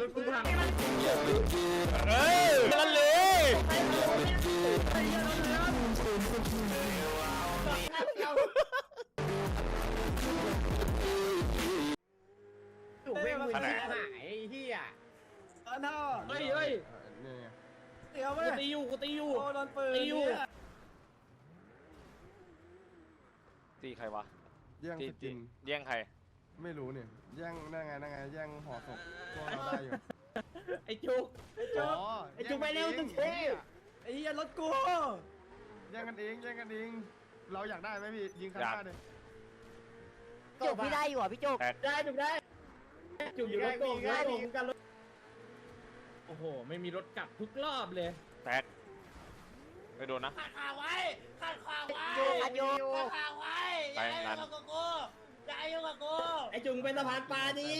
รถกูพังเอ้ยนั่นเลยถูกเว้งมือขนหายไอ้เหี้ยอันเท่าเฮ้ยเฮ้ยเดี๋ยวกูไม่ตีอยู่กูตีอยู่ โอ้โดนปืนตีอยู่ เนี่ยตีใครวะแย่งตีสกินแย่งใคร ไม่รู้เนี่ยแย่งนั่งไงนั่งไงแย่งห่อศพพวกเราได้อยู่ ไอ้จุกอ๋อไอ้จุ๊บไปเร็วแย่งจุ๊บเท่ไอ้เหี้ยรถกูแย่งกันเองแย่งกันเองเราอยากได้ไหมพี่ยิงข้างหน้าเลยจุกพี่ได้อยู่เหรอพี่จุกแตกได้จุกได้จุกอยู่รถโกงได้รถดิโกงกันรถโอ้โห ไม่มีรถกลับทุกรอบเลยแตกไม่โดนนะ ขัดขาไว้ขัดขาไว้โยกอันโยกขัดขาไว้อย่าให้ไปยุ่นั่งนกับกู อย่าให้ยุ่งกับกูไอ้จุงเป็นสะพานปลาดิ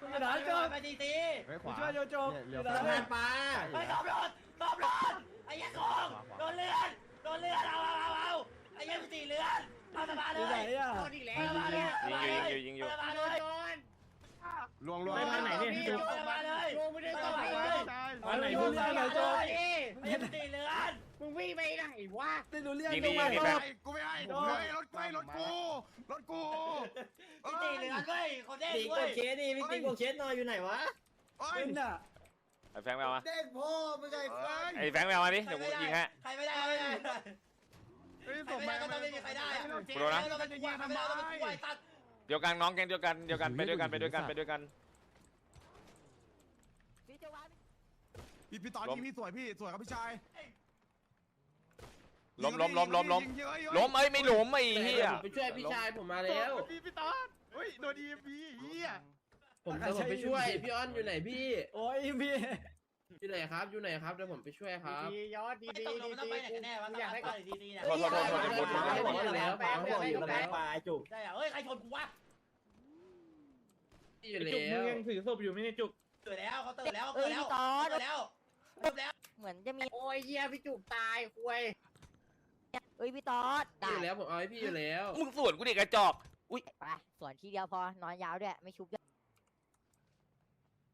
กูอยู่ไหนโจกไปตีตีไว้ขกูวาช่วยโจโจกเนี่ยอเลี้ยวยู่ไหนสะพานปลาไปตบรถตบรถไอ้ยักษ์โกงโดนเลื่อนโดนเลื่อนเอาเอาเอาเอาไอ้ยักษ์ตีเลื่อนเอาสะพานเลอยู่ยไหนอะเอาอีกแล้วเอาสะพานเลยยิงอยู่ยิงอยู่ยิงอยู่เอาสะพานเลยลวงลวงไปทางไหนเนี่ยพี่จุกเอาสะพานเลยโจไม่ได้เอาสะสะพาพานนเลเลยยใช่อันไหนรู้เรื่องไหนโจกไอ้ยักษ์ตีเลื่อน มึงวิ่งไปไหนวะได้รู้เรื่องยิงตรดีงไหนยิงดีโจแบกบกูไม่ให้โดกูนไม่ให้รถกูรถกูรถกูตีเลื่อนเว้ยคนเด้งตีกเว้ยดเคสดิพี่ตีกดเคสหน่อยอยู่ไหนวะเอ้ยเป็นน่ะไอ้แฟงแมวมาเด้งพ่อไม่ใช่เอ้ยไอ้แฟงแมวมาดิเดี๋ยวกูยิงฮะ ใครไม่ได้ไม่ได้เฮ้ยใครส่งไม่มาได้ก็ต้องไม่มีใครได้อะกูโดนนะต้องเป็นยิงทำไมต้องเป็นช่วยตัดเดียวกันน้องแกงเดียวกันเดียวกันไปด้วยกันไปด้วยกันไปด้วยกัน พี่จุกวะพี่พี่ตอนล้มยิงพี่สวยพี่สวยครับพี่ชาย ล้มล้มล้มล้มล้มยิงเยอะเยอะล้มเอ้ยไม่ล้มไอ้เหี้ยไปช่วยพี่ชายผมมาแล้ว พี่พี่ตอนเฮ้ยโดนอีพีเฮียผมเดี๋ยวผมไปช่วย พี่อ้อนอยู่ไหนพี่ โอ้ยพี่อยู่ไหนครับ อยู่ไหนครับเดี๋ยวผมไปช่วยครับยอดดีดีดีต้องไปไหนกันแน่วะอยากให้ไปดีดีเนี่ยโทษโทษโทษโทษโทษโทษให้ผมอยู่แล้วผมให้ผมอยู่แล้วจุกใช่อะเฮ้ยใครชนกูวะอยู่แล้วถือศพอยู่ไม่ได้จุกตื่นแล้วเขาตื่นแล้วเอ้ตื่ยนแล้วพี่ตอดตื่นแล้วตื่นแล้ว เหมือนจะมีโอ้ยเหี้ยพี่จุกตายคุย เอ้ยพี่ตอดอได้ยู่แล้วผมเอาให้พี่อยู่แล้วมึงสวนกูดิกระจอก ไปสวนทีเดียวพอนอนยาวด้วยไม่ชุบด้วย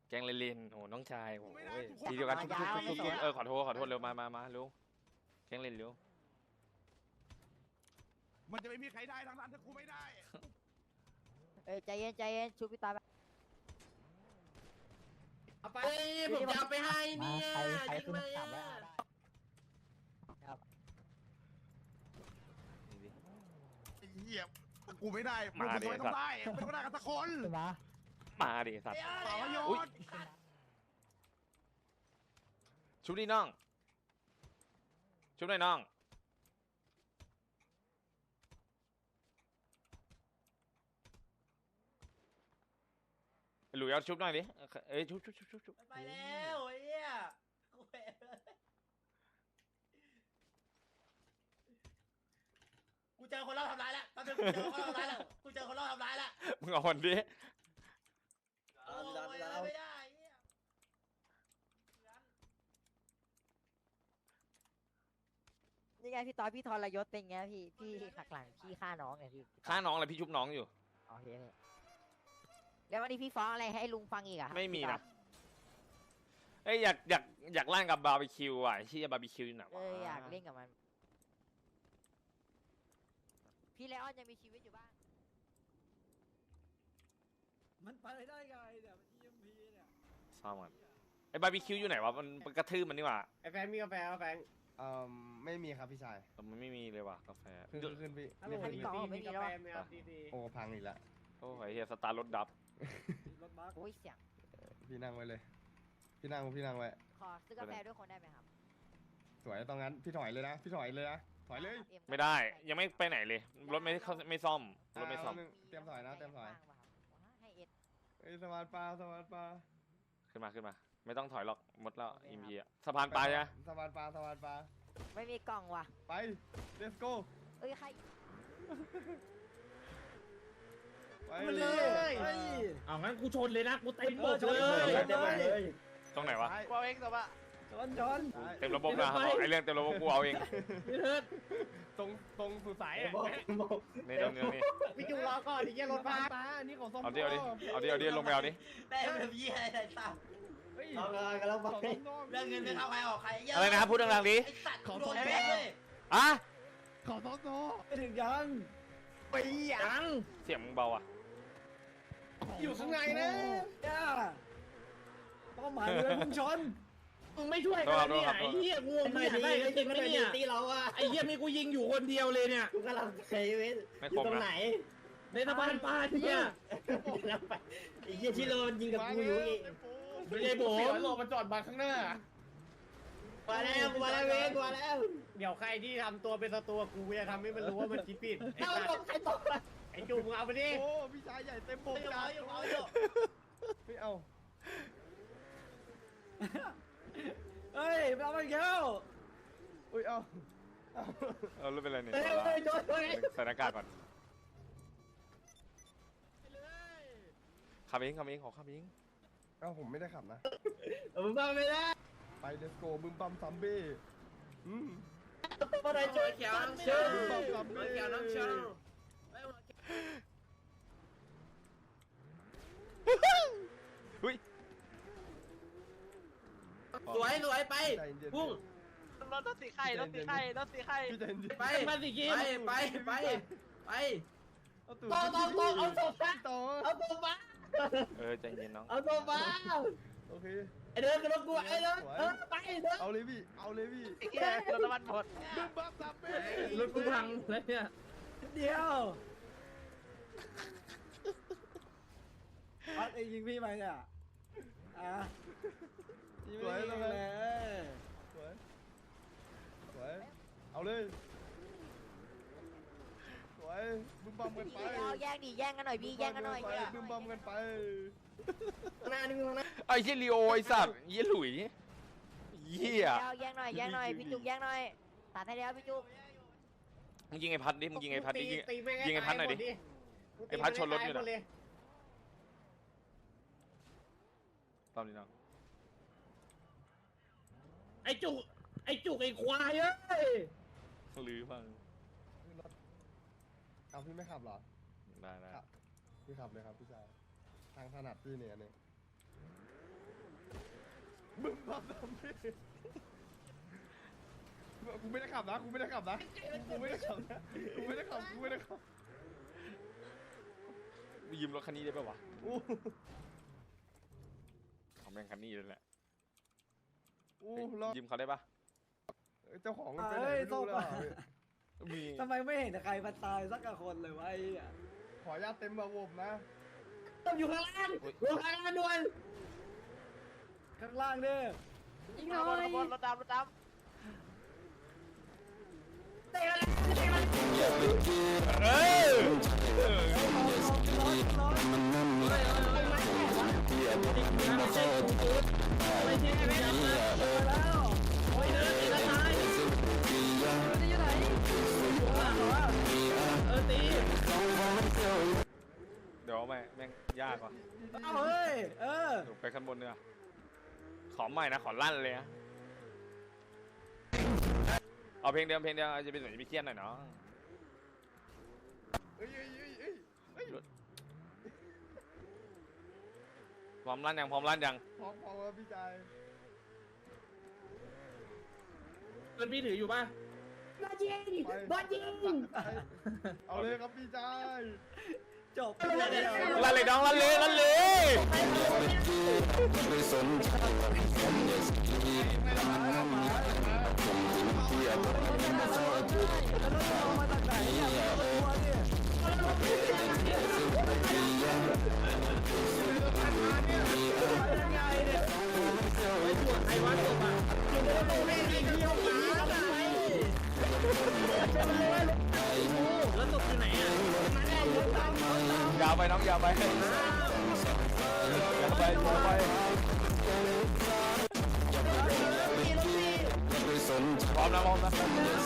แกงเลนๆโอ้น้องชายโอ้ยทีเดียวกันทุกทุกทุกทุกเออขอโทษขอโทษเร็วมามามาเร็วแกงเลนเร็วมันจะไม่มีใครได้ทั้งนั้นถ้ากูไม่ได้เอ้ยใจเย็นใจเย็นชุบพี่ตอดไปเอาไปผมจะเอาไปให้เนี่ยยิงมาอะไอ้ เหี้ยกูไม่ได้มึงเป็นคนต้องได้เป็นคนได้กันสักคนมาดิสัตว์ต่อประโยอุ๊ยชน์ชุบดิน้อง ชุบหน่อยน้อง หลุยเอาชุบหน่อยดิเอ้ยชุบชุบชุบชุบชุบไปแล้วไอ้เหี้ยกูเห็นกู เจอคนรอบทำร้ายแล้วตอนนี้กูเจอคนรอบทำร้ายแล้วกูเจอคนรอบทำร้ายแล้วมึงเอาคนดิโอ้ยไม่ได้ไม่ได้เหี้ยนี่ไงพี่ตอดพี่ทรยศเป็นไงพี่พี่หักหลังพี่ฆ่าน้องไงพี่ฆ่าน้องอะไรพี่ชุบน้องอยู่ โอเคพี่แล้ววันนี้พี่ฟ้องอะไรให้ลุงฟังอีกอะครับไม่มีพี่ตอนะดเอ้ยอยากอยากอยากลั่นกับบาร์บีคิวอะที่บาร์บีคิวอยู่ไหนเอวะออยากเล่นกับมัน พี่เลออนยังมีชีวิตอยู่บ้าง มันไปได้ไงเนี่ยมัน EMP เนี่ยซ่อมกันไอ้บาร์บีคิวอยู่ไหนวะมันมันกระทืบมันนี่หว่าไอ้แฟนมีกาแฟเอาแฟนเอ่อไม่มีครับพี่ชายแต่มันไม่มีเลยว่ะกาแฟขึ้นขึ้นขึ้นพี่ฮัลโหลนี่พี่ขึ้นตอดไม่มีแล้วอะไหมครับดีโอ้พังอีกแล้วโอ้ยเฮียสตาร์รถดับรถบัสโอ้ยเสียงพี่นั่งไว้เลย พี่นั่งพี่นั่งไว้ขอซื้อกาแฟด้วยคนได้ไหมครับ สวยตรงนั้นพี่ถอยเลยนะพี่ถอยเลยนะ ถอยเลยเอ็ไม่ได้ยังไม่ไปไหนเลย รถไม่เข้าไม่ซ่อมรถไม่ซ่อมอ่าเตรียมถอยนะเตรียมถอย ให้เอ็ดเอ้ยสมาร์ทปลาสมาร์ทปลาขึ้นมาขึ้นมา ไม่ต้องถอยหรอกหมดแล้วอิมพีอะสะพานปลาใช่ไหมสมาร์ทปลาสมาร์ทปลาไม่มีกล่องว่ะไป let's go เอ้ยใคร ไปมันเลเลย ยเฮ้ยเอางั้นกูชนเลยนะ กูเต็มเออชนเลยเต็มเลย ตรงไหนวะไปกูเองแต่ว่า ชนชนเต็มระบบนะเอาไอเรื่องเต็มระบบกูเอาเองพี่เทิดตรงตรงสุดสายอะนี่ตรงนี้นี่พี่จุกรอก่อนดิเยี่ยรถมาตาอันนี้ของซ่อมเอาดิเอาดิเอาดิเอาดิลงไปเอาดิได้แบบยี่อะไรสัตว์เฮ้ยเอาเลยกันแล้วของไปซ่อมเรื่องเงินไม่เข้าใครออกใครเยอะอะไรนะครับพูดดังๆดิไอ้สัตว์โดนแม่งเลยอะของซ่อมโซ่ไปถึงยังไปอะยังเสียงมึงเบาอะอยู่ข้างในนะย่าเป้าหมายเลยพุ่งชน มึงไม่ช่วยกันเนี่ยไอ้เหี้ยงวงไม่ได้กันจริงไหมเนี่ยตีเราอะไอ้เหี้ยมีกูยิงอยู่คนเดียวเลยเนี่ยกูกำลังใช้เว้นไม่อคยู่มตรงนะไหนในสะพานปลาเนี่ยกำลังไปไอ้เหี้ยที่โรนยิงกับกูอยู่เองไม่ใช่ผมเสียหลบมาจอดมาข้างหน้ามาแล้วมาแล้วเว้นมาแล้ว เดี๋ยวใครที่ทำตัวเป็นศัตรูกับกูจะทำให้มันรู้ว่ามันคิดผิดไอ้เอาสัตตกว์ใครตกไอ้จูมึงเอาไปดิโอ้พี่ชายใหญ่เต็มบกอยู่จ้าเอาอยู่เอา อยู่ไม่เอาเฮ้ยไม่เอาไปแก้วอุ้ยเอาเอาเออรู้เป็นไรเนี่ยเฮ้ยเฮ้ยโดนโดนใส่หน้ากากก่อนขับเองขับเองขอขับเองเอาผมไม่ได้ขับนะมึงมาไม่ได้ไปเดสโกบึมบัมซัมเบ้อืมมาได้ช่วยเขียวน้ำเชื่อบึมบัมซัมเบ้เขียวน้ำเชื่อเฮ้ย สวยสวยไปใจเย็นๆพุ่งรถสีไข่รถสีไข่รถสีไข่พี่ใจเย็นๆไปมาสิกินไปไปไปเอาตูดโตโตโตเอาศพมาต่อเอาศพมาเออใจเย็นน้องเอาศพมาโอเคไอเดินกับรถกูไอเดินเออไปเดินเอาเลยพี่เอาเลยพี่เหี้ยรถน้ำมันหมดบึมบัมซัมเบ้รถกูพังแล้วเนี่ยเดียวพัดเองยิงพี่ไหมเนี่ยอะ ยิงไม่ยิงเลย สวย สวย เอาเลย สวยบึมบัมกันไปเอาแย่งดิแย่งกันหน่อยพี่แย่งกันหน่อยไปบึมบัมกันไปข้างหน้านี่มึงข้างหน้าไอ้เหี้ยลีโอไอ้สัตว์เหี้ยหลุยเหี้ยเอาแย่งหน่อยแย่งหน่อยพี่จุกแย่งหน่อยตัดให้แล้วพี่จุกมึงยิงไอ้พัดดิมึงยิงไอ้พัดดิยิงตีแม่ยิงไอ้พัดหน่อยดิตาไอ้พัดชนรถอยู่น่ะตาหมดเลยตามนี้น้อง ไอ้จุก ไอ้จุกไอ้ควายเอ้ยลือบ้างเอาพี่ไม่ขับเหรอ ได้ได้ครับ พี่ขับเลยครับพี่ชาย ทางถนัดพี่เนี่ยเนี่ยบึ้มบัมบัมพี่กูไม่ได้ขับนะกูไม่ได้ขับนะกูไม่ได้ขับนะกูไม่ได้ขับกูไม่ได้ขับยืมรถคันนี้ได้ปะวะอู้เอาแม่งคันนี้เลยแหละ อู้รอยืมเขาได้ปะเจ้าของมันไปไหนไม่รู้แล้วอะพี่มีทำไมไม่เห็นใครมาตายสักคนเลยวะไอ้เหี้ยขออนุญาตเต็มระบบนะ ต้องอยู่ข้างล่างอยู่ข้างล่างด่วนข้างล่างเด้อยิงหน่อยรถดำรถดเตะเลยเอ้ยไม่ใช่แม่งนะโอ้ยเดินตีละตายเออตี เดี๋ยวแม่งแม่งยากว่ะเอาเฮ้ย เออเดี๋ยวไปข้างบนเนื้อขอใหม่นะ ขอลั่นเลยนะเอาเพลงเดียวเพลงเดียวจะเป็นเหมือนจะมีเครียดหน่อยเนาะเอ้ยเอ้ยเอ้ยเอ้ยเอ้ยพร้อมลั่นยังพร้อมลั่นยัง พร้อมพร้อมแล้วพี่ชาย เพื่อนพี่ถืออยู่ป่ะบอลยิงไปบอลยิงไปเอาเลยครับพี่ชายจบเดียวลั่นเลยน้องลั่นเลยลั่นเลยมาจากไหนเนี่ยตัวเนี่ยไปยังไงเนี่ยไอ้จุกไอ้วัดจบอะไม่ได้เที่ยวหมาไหนแล้วไหนอะยาวไปน้องยาวไปยาวไปยาวไปพร้อมนะพร้อมนะ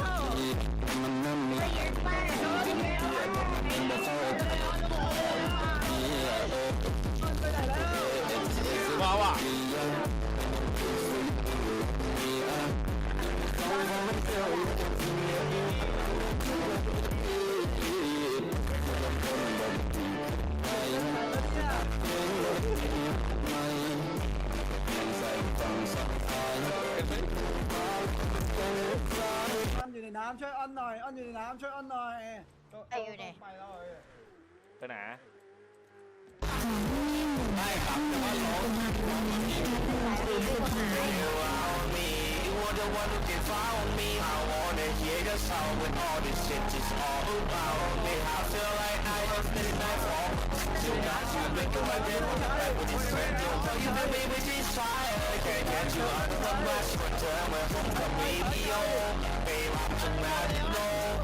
สนาไม่ครับแต่ว่าร้อง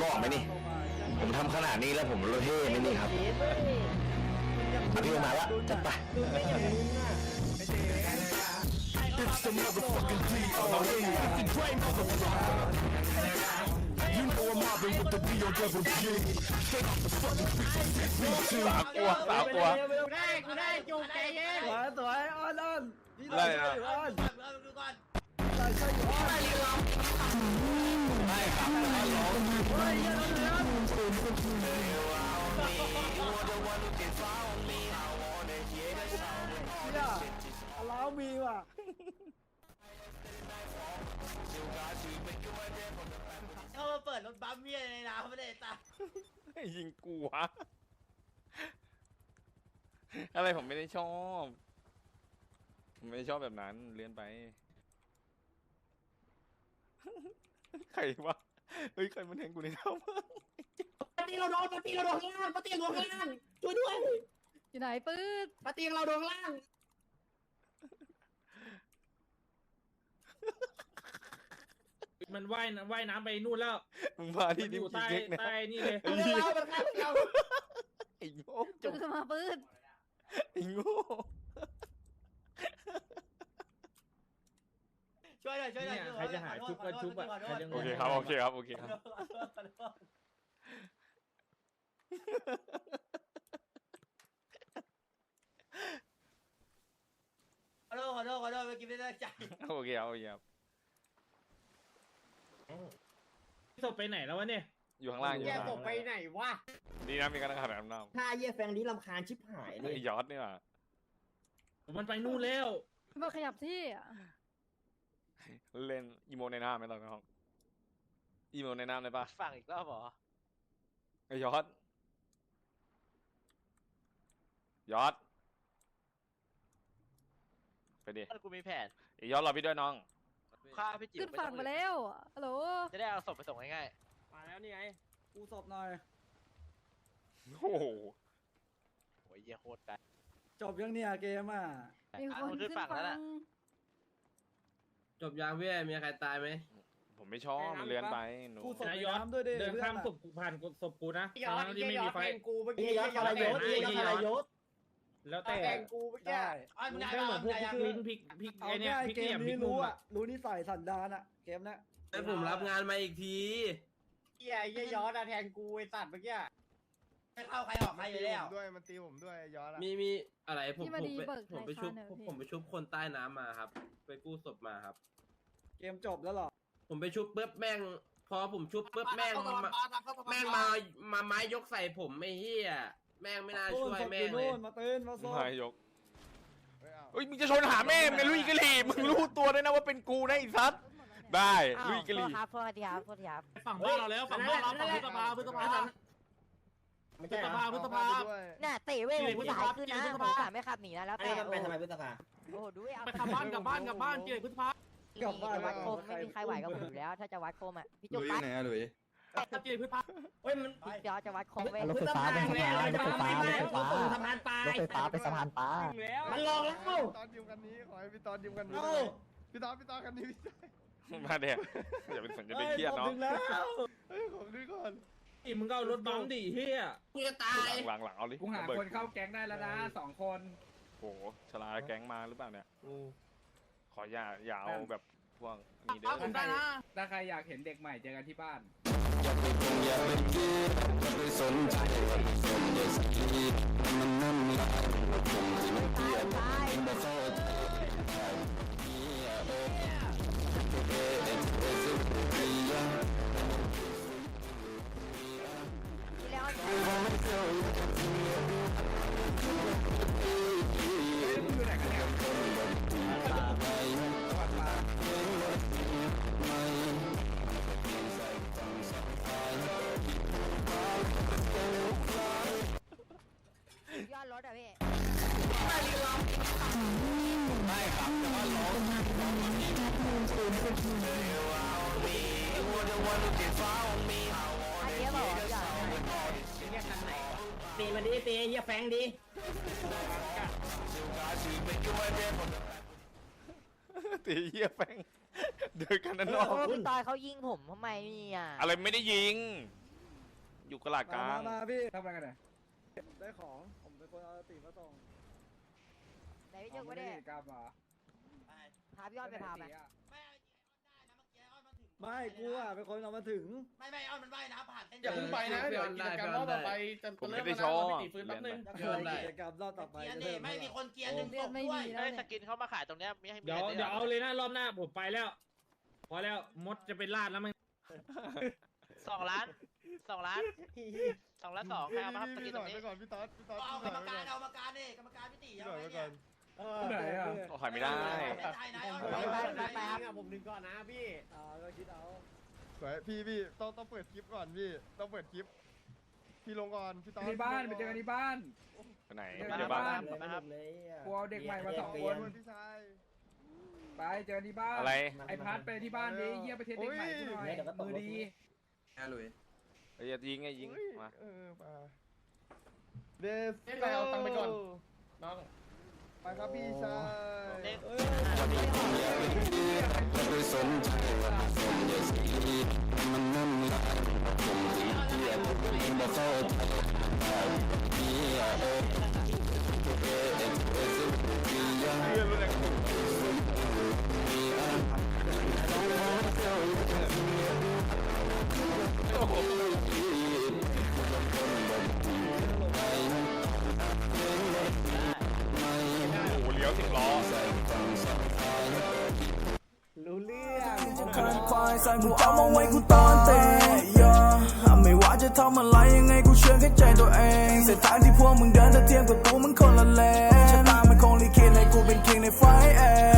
หลอกไหมนี่ ผมทำขนาดนี้แล้วผมเท่ไหมนี่ครับอภิมาแล้วจัดไปสามตัวสามตัวได้กูได้จุกใจเย็นสวยสวยอ้อนอ้อนพี่อะไรช่วยนะอยู่อ้อนเราดูก่อนเราช่วยอยู่อ้อนเฮ้ยเหี้ยน้องเลือนเหี้ยอ ลามีว่ะเขามาเปิดรถบัมเมียในน้ำไม่ได้ตายิงกูวะอะไรผมไม่ได้ชอบ ผมไม่ได้ชอบแบบนั้นเลื่อนไป ใครวะเฮ้ยใครมันแทงกูในท้องปาตีเราโดนปาตีเราโดนข้างล่างปาตีเราโดนข้างล่างช่วยด้วยอยู่ไหนปื๊ดปาตีเราโดนข้างล่างมันว่ายน้ำว่ายน้ำไปนู่นแล้วมึงมาที่มันอดิมยู่กี้ใต้เก๊กนะใต้นี่เลยไอ้เหี้ยเรามันข้างเราไอ้โง่จจุบกมาปื๊ดไอ้โง่ ช่วยหน่ อยช่วยหน่อยเนี่ยใครจะหาชุบก็ชุบอะใครจะง โอเคครับโอเคครับโอเคครับ ขอโทษขอโทษขอโทษเมื่อกี้ไม่ได้ตั้งใจโอเคครับโอเคครับศพไปไหนแล้ววะเนี่ย อยู่ข้างล่างอยู่แยข้ากงศล่างพไปไหนวะดีนะมีการขัดน้ำน้ถ้าเยี่ยแฟงนี้ลำคาญชิบหายำเลยไอ้ยอดนี่ว่ะมันไปนู่นแล้วมาขยับที่อะ เล่นอีโมในน้ำไหมตอนน้องอีโมในน้ำเลยปะฝั่งอีกรอบเหรอไอ้ยอดยอดไปดิกูมีแผนไอ้ยอดรอพี่ด้วยน้องฆ่าพี่จิ๋วขึ้นฝั่งไปแล้วอะฮัลโหลจะได้เอาศพไปส่งง่ายมาแล้วนี่ไงกูศพหน่อยโอ้โหๆโอ้ยเยี่ยโคตรไกลจบยังเนี่ยเกมอะมีคนขึ้นฝั่ง จบยางเว้ยมีใครตายไหมผมไม่ชอบมันเลื่อนไปหนู กูศพนาในยอดน้ำด้วยดิเดินพื่อข้ามอะศพกูผ่านศพกูนะยอดทั้งที่ไม่มีไฟกูเมื่อกี้ยอดทรยศยอดทรยศแล้วแต่แกงกูเมื่อกี้ได้อ้อนมึงได้ก็เหมือนพวกได้พริกลิ้นพริกพริกเอาไอเนี่ยง่ายพริกเกเหลี่ยมมพรินี้กนุ่รู้มอะอะรู้นิสัยสันดานอะเกมเนี้ยให้ผมรับงานมาอีกทีเหี้ยเหี้ยยอดอะแทงกูไอ้สัตว์เมื่อกี้ ไม่เข้าใครออกมาอยู่แล้ว ด้วยมันตีผมด้วยย้อนอะมีมีอะไรผมที่ผมามดีไปเบิกผมไทไปยชุคาบนเนอะผมไปพี่ชุบคนใต้น้ำมาครับ ไปกู้ศพมาครับ เกมจบแล้วเหรอ ผมไปชุบปุ๊บแม่ง พอผมชุบปุ๊บแม่งมาแม่งมามาไม้ยกใส่ผมไม่เฮียแม่งไม่น่าช่วยแม่งเลยนู่นมาตื่นมาซ่อมายกเฮ้ยเอาเฮ้ยมึงจะชนหาแม่มึงไงลุยกะหรี่มึงรู้ตัวด้วยนะว่าเป็นกูนะไอ้ซัดได้อ้าวลุยกะหโทรี่ษครับโทษทีครับโทษทีครับ ฝั่งบ้านเราแล้วฝั่งบ้านเราฝั่งพฤษภาพฤษภา ไม่พฤใช่ษเหรอภาพฤษภาเอไปด้วยน่ะเตะเว้ยที่ผมไหนสายขึ้นนะที่ไหนผมสายไม่ขับหนีนะแล้วอันแต่นี้มันเป็นทำไมพฤษภา โอ้โหดูเอาไปกลับบ้านกลับบ้านกลับบ้านที่ไหนพฤษภากลับบ้าน จะวัดแล้วโคมไม่มีใครไหวกับผมอยู่แล้ว ถ้าจะวัดโคมอะพี่จุ๊บลุยปั๊บไหนอะลุยที่ไหนพฤษภาเฮ้ยมันพี่จอจะวัดโคมไว้รถไฟฟ้าเป็นสะพานรถไฟฟ้ารถไฟฟ้า สะพานปลายรถไฟฟ้าเป็นสะพานปลามันลงแล้วพี่ตอนยืมกันนี้ขอให้พี่ตอนยืมกันนี้เอ้า พี่ตอนพี่ตอนกันนี้พี่ชายมาเด็กอย่าเป็นสนจะไปเครียดเนาะถึงแล้วเฮ้ยขอขึ้นก่อน อีมึงก็เอารถบัมดิเฮียกูจะตาย หลังหลังๆเอาดิกูหาระบิดคนเข้าแก๊งได้แล้วนะสองคน โอ้โหชลาแก๊งมาหรือเปล่าเนี่ย ขออย่าอย่าเอาแบบพวกนี้เด้อได้นะ ถ้าใครอยากเห็นเด็กใหม่เจอกันที่บ้านไอย่าไปคงอย่าไปคิดอย่าไปสนใจคนอย่าสิมันนั่นลายผมที่มันเกลียดผมบ่เข้าใจเนี่ยเออเตีมาดิตีเฮียแฟงดิตีเหี้ยแฟงเดินกันนั่นนเออกอพี่ตอยเขายิงผมทำไมเนี่ย อะไรไม่ได้ยิง อยู่กระลาดกมาลางมาพี่ทำอะไรกันเนี่ยได้ของผมเป็นคนเอาตีมาส่งไหนพี่เจ้าก็ได้กลับมาพาพี่ยอดไปพาไป ไม่กูอะเป็นคนเอามาถึง ไม่ไม่เอามันว่ายน้ำผ่านเส้นอย่าเพิ่งไปนะเดี๋ยวกิจกรรมรอบต่อไปจะผมเริ่ไม่มได้แล้วชนะอบเราไปตีฟื้นแป๊บนึงก็คือกิจกรรมรอบต่อไปเกียจะร์เริ่นี่มไม่แล้วมีคนเกียร์หนึ่งเลืศอดพไม่ด้วมียแล้วสกินเขามาขายตรงเนี้ยมีให้เดี๋ยวเดี๋ยวเอาเลยนะรอบหน้าผมไปแล้ว พอแล้วมดจะเป็นลาดแล้วมั้งสองล้านสองล้านสองล้านสองใครเอามาครับสกินตรงนี้ไปก่อนพี่ต๊อดพี่ต๊อดเอากรรมการเอากรรมการนี่กรรมการพี่ตีเอาไว้เนี่ย ไหนอะโอ้ขายไม่ได้ไม่ได้นะเอาไปไว้ไปไว้ไปไว้ผมดึงก่อนนะพี่อ่าก็คิดเอาสวยพี่พี่ต้องต้องเปิดคลิปก่อนพี่ต้องเปิดคลิปพี่ลงก่อนพี่ต๊อดที่บ้านไปเจอกันที่บ้าน ไปไหนเดี๋ยวไปเจอบ้าน นะครับกูเอาเด็กใหม่มาสองคนพี่ชายไปเจอที่บ้านอะไร ไอพัดไปที่บ้านดิเยี่ยไปเทสเด็กใหม่กูหน่อยมือดีเอ้ยอย่ายิงไงยิง มา เออมาเดสเล่นไปเอาตังค์ไปก่อน น้อง ไปครับพี่ชายเด็กอย่าไปสนใจคนอย่าสิมันนุ่นลายผมที่เกลียดผมบ่เข้าใจเนี่ยเออเออเออเออสุดที่ยังโสิบล้อรู้เรื่องเกินไปใส่กูเอามาไว้กูตอนเตะไม่ว่าจะทำอะไรยังไงกูเชื่อแค่ใจตัวเองเส้นทางที่พวกมึงเดินถ้าเทียมกับกูมันคนละเลนชะตามันคงลิขิตให้กูเป็นคิงในไฟเอง